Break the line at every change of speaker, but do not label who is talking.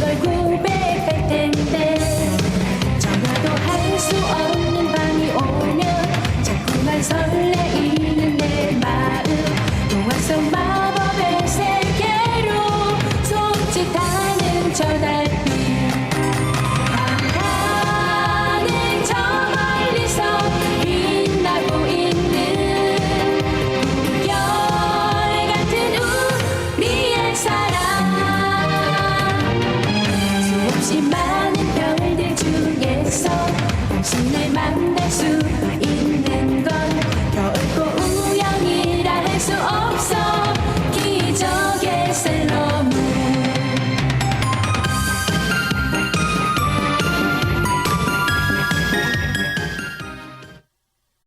걸 고백할 텐데. 전화도 할 수 없는 밤이 오면 자꾸만 설레는 내 마음. 또 와서 마법의 세계로 손짓하는 전화기 당신 날 만날 수